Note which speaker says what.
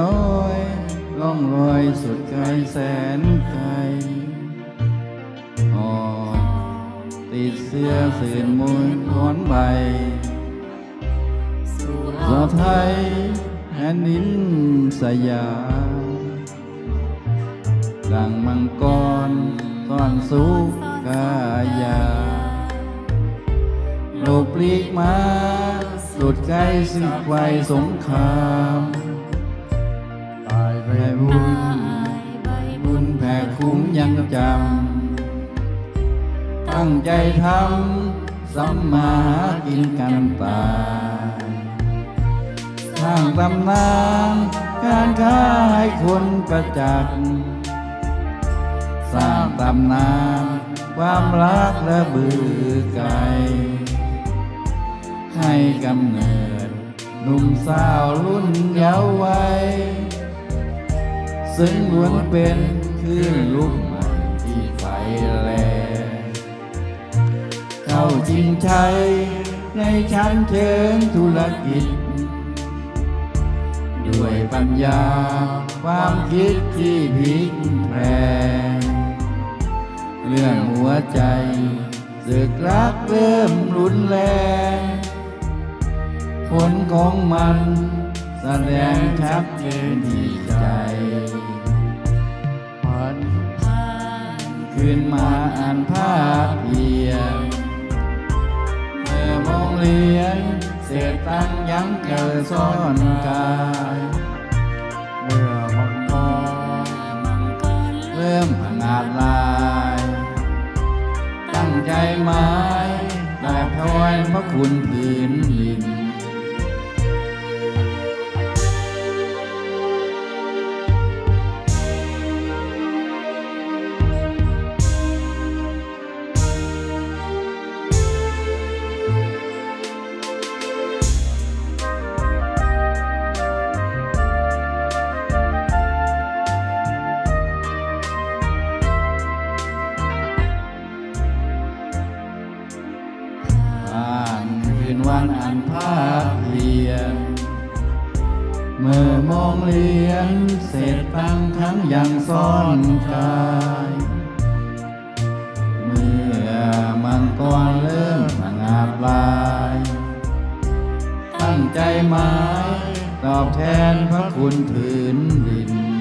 Speaker 1: น้อย ล่องลอยสุดไกลแสนไกลหอติดเสื้อสื่นมุนถอนใบสาวไทยแผ่นดินสยามดังมังกรตอนสุกายาโลกปลีกมา สุดไกลสึกไวสงคราม ตายไปบุญบุญแผ่คุ้มยังจำ ตั้งใจทำสัมมาหากินกันตาสร้างตำนานการค้าให้คนประจักษ์สร้างตำนานความรักและบือไกลให้กำเนิดหนุ่มสาวรุ่นเยาว์วัย ซึ่งล้วนเป็นคลื่นลูกใหม่ที่ไฟแรงเข้าจริงใจในชั้นเชิงธุรกิจ ด้วยปัญญาความคิดที่พลิกแพงเรื่องหัวใจสึกรักเริ่มรุนแรง ผลของมันแสดงชัดเจนที่ใจ คืนมาอ่านภาพเพียงเมื่อมองเรียนเศษตั้งยังเกิดซ่อนกายเมื่อมังกรเริ่มผงาดลาย ตั้งใจหมายแต่ถวายพระคุณผืน วันอันภาคเพียนเมื่อมองเลียนเศษตังทั้งยังซ่อนกาย เมื่อมังกรเริ่มผงาบลาย ตั้งใจหมายตอบแทนพระคุณผืนดิน